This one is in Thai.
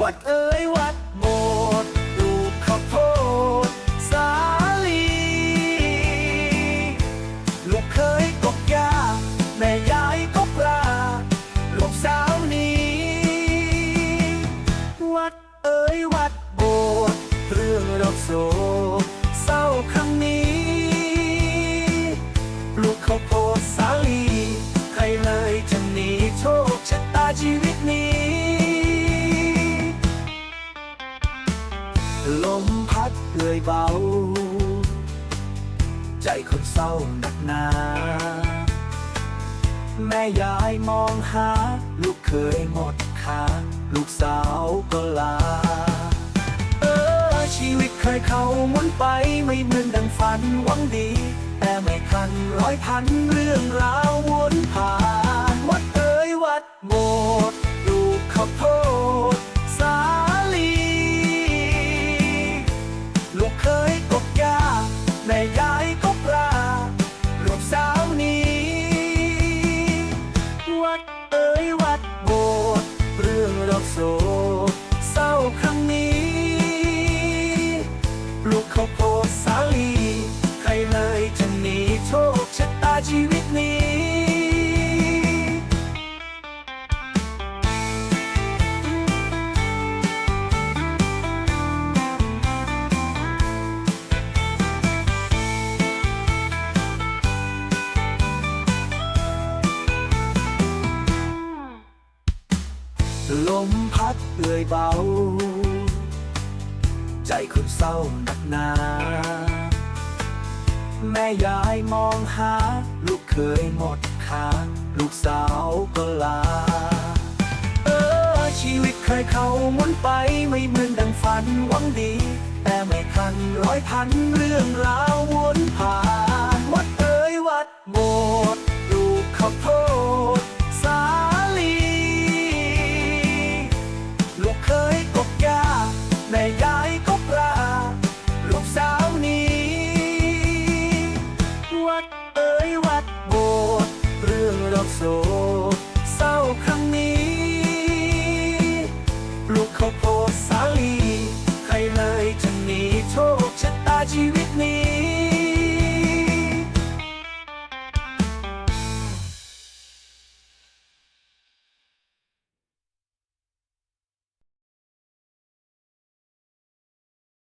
วัดเอ้ยวัดโบสถ์ลูกข้าวโพดสาลีลูกเคยตกยาแม่ยายก็ปลาลูกสาวนี้ วัดเอ้ยวัดโบสถ์เรื่องดอกโศ ลมพัดเอื่อยเบา ใจคนเศร้าหนักหนา แม่ยายมองหา ลูกเคยหมดค่าลูกสาวก็ลา เออ ชีวิตเคยเข้าหมุนไปไม่เหมือนดังฝันหวังดี แต่ไม่ทันร้อยพันเรื่องราววนผ่าน แม่ ลมพัดเอื่อยเบา ใจคนเศร้าหนักหนา แม่ยายมองหา ลูกเคยหมดค่าลูกสาวก็ลา เออ ชีวิตเคยเขาหมุนไปไม่เหมือนดังฝันหวังดี แต่ไม่ทันร้อยพันเรื่องราววนผ่าน แม่